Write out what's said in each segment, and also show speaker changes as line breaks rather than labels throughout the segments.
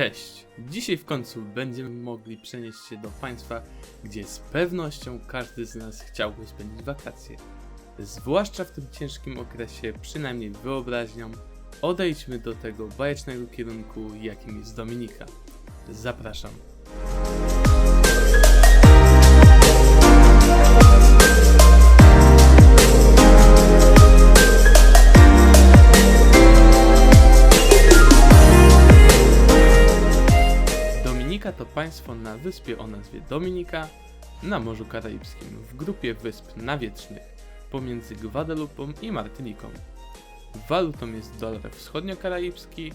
Cześć! Dzisiaj w końcu będziemy mogli przenieść się do państwa, gdzie z pewnością każdy z nas chciałby spędzić wakacje. Zwłaszcza w tym ciężkim okresie, przynajmniej wyobraźnią, odejdźmy do tego bajecznego kierunku, jakim jest Dominika. Zapraszam. Wyspie o nazwie Dominika na Morzu Karaibskim w grupie wysp nawietrznych pomiędzy Gwadelupą i Martyniką. Walutą jest dolar wschodnio-karaibski,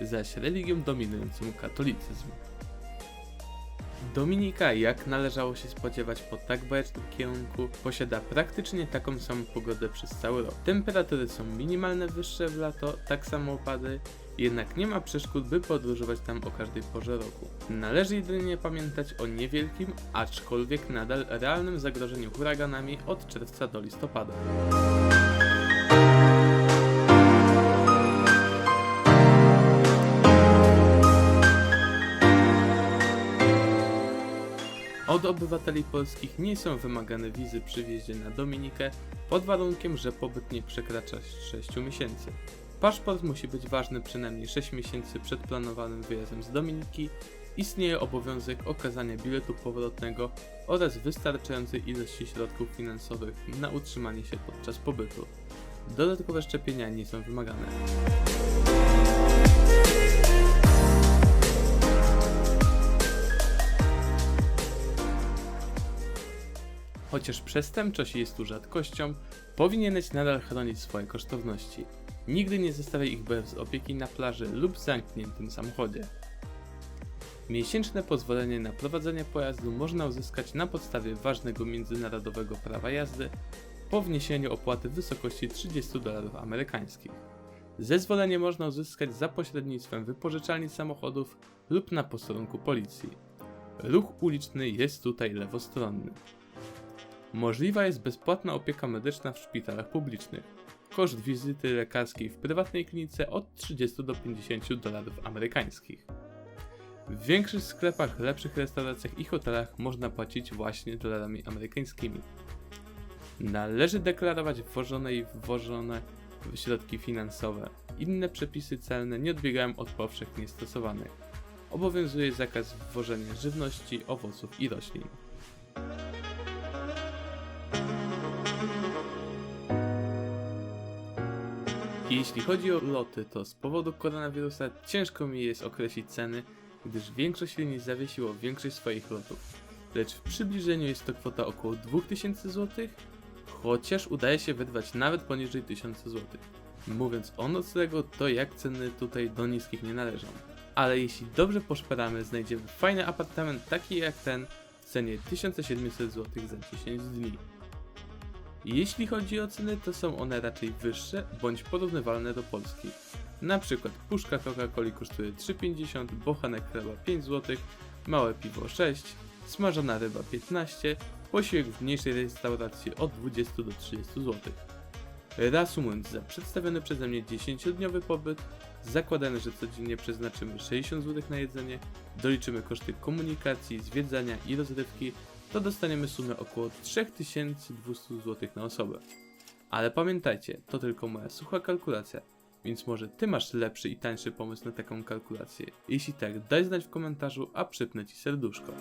zaś religią dominującą katolicyzm. Dominika, jak należało się spodziewać po tak bajecznym kierunku, posiada praktycznie taką samą pogodę przez cały rok. Temperatury są minimalne wyższe w lato, tak samo opady, jednak nie ma przeszkód, by podróżować tam o każdej porze roku. Należy jedynie pamiętać o niewielkim, aczkolwiek nadal realnym zagrożeniu huraganami od czerwca do listopada. Od obywateli polskich nie są wymagane wizy przy wjeździe na Dominikę pod warunkiem, że pobyt nie przekracza 6 miesięcy. Paszport musi być ważny przynajmniej 6 miesięcy przed planowanym wyjazdem z Dominiki. Istnieje obowiązek okazania biletu powrotnego oraz wystarczającej ilości środków finansowych na utrzymanie się podczas pobytu. Dodatkowe szczepienia nie są wymagane. Chociaż przestępczość jest tu rzadkością, powinieneś nadal chronić swoje kosztowności. Nigdy nie zostawiaj ich bez opieki na plaży lub zamkniętym samochodzie. Miesięczne pozwolenie na prowadzenie pojazdu można uzyskać na podstawie ważnego międzynarodowego prawa jazdy po wniesieniu opłaty w wysokości 30 dolarów amerykańskich. Zezwolenie można uzyskać za pośrednictwem wypożyczalni samochodów lub na posterunku policji. Ruch uliczny jest tutaj lewostronny. Możliwa jest bezpłatna opieka medyczna w szpitalach publicznych. Koszt wizyty lekarskiej w prywatnej klinice od 30 do 50 dolarów amerykańskich. W większych sklepach, lepszych restauracjach i hotelach można płacić właśnie dolarami amerykańskimi. Należy deklarować wwożone i wwożone środki finansowe. Inne przepisy celne nie odbiegają od powszechnie stosowanych. Obowiązuje zakaz wwożenia żywności, owoców i roślin. Jeśli chodzi o loty, to z powodu koronawirusa ciężko mi jest określić ceny, gdyż większość linii zawiesiło większość swoich lotów. Lecz w przybliżeniu jest to kwota około 2000 zł, chociaż udaje się wydwać nawet poniżej 1000 zł. Mówiąc o noclegu, to jak ceny tutaj do niskich nie należą. Ale jeśli dobrze poszperamy, znajdziemy fajny apartament taki jak ten w cenie 1700 zł za 10 dni. Jeśli chodzi o ceny, to są one raczej wyższe bądź porównywalne do Polski. Na przykład puszka Coca-Coli kosztuje 3,50, bochenek chleba 5 zł, małe piwo 6, smażona ryba 15, posiłek w mniejszej restauracji od 20 do 30 zł. Reasumując, za przedstawiony przeze mnie 10-dniowy pobyt, zakładamy, że codziennie przeznaczymy 60 zł na jedzenie, doliczymy koszty komunikacji, zwiedzania i rozrywki, to dostaniemy sumę około 3200 zł na osobę. Ale pamiętajcie, to tylko moja sucha kalkulacja, więc może ty masz lepszy i tańszy pomysł na taką kalkulację. Jeśli tak, daj znać w komentarzu, a przypnę ci serduszko.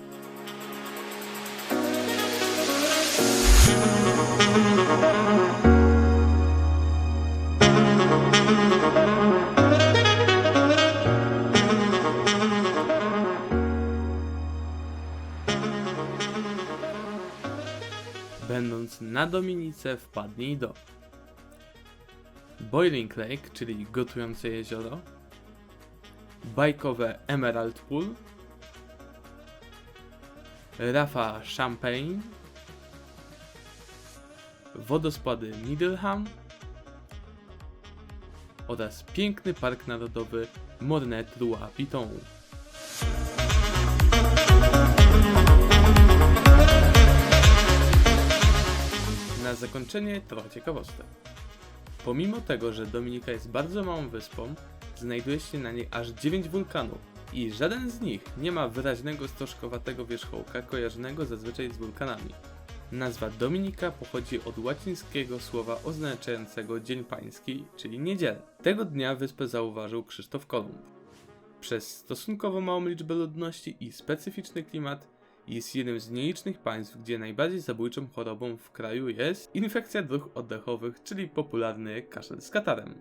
Będąc na Dominice wpadnij do Boiling Lake, czyli gotujące jezioro, bajkowe Emerald Pool, Rafa Champagne, wodospady Middleham. Oraz piękny park narodowy Morne Trois Piton. Na zakończenie trochę ciekawostek. Pomimo tego, że Dominika jest bardzo małą wyspą, znajduje się na niej aż 9 wulkanów, i żaden z nich nie ma wyraźnego stożkowatego wierzchołka kojarzonego zazwyczaj z wulkanami. Nazwa Dominika pochodzi od łacińskiego słowa oznaczającego Dzień Pański, czyli niedzielę. Tego dnia wyspę zauważył Krzysztof Kolumb. Przez stosunkowo małą liczbę ludności i specyficzny klimat jest jednym z nielicznych państw, gdzie najbardziej zabójczą chorobą w kraju jest infekcja dróg oddechowych, czyli popularny kaszel z katarem.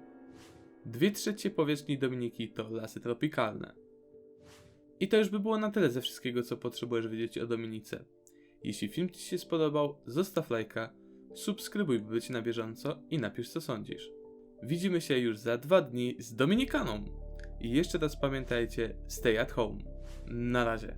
Dwie trzecie powierzchni Dominiki to lasy tropikalne. I to już by było na tyle ze wszystkiego, co potrzebujesz wiedzieć o Dominice. Jeśli film Ci się spodobał, zostaw lajka, subskrybuj, by być na bieżąco i napisz co sądzisz. Widzimy się już za dwa dni z Dominikaną. I jeszcze raz pamiętajcie, stay at home. Na razie.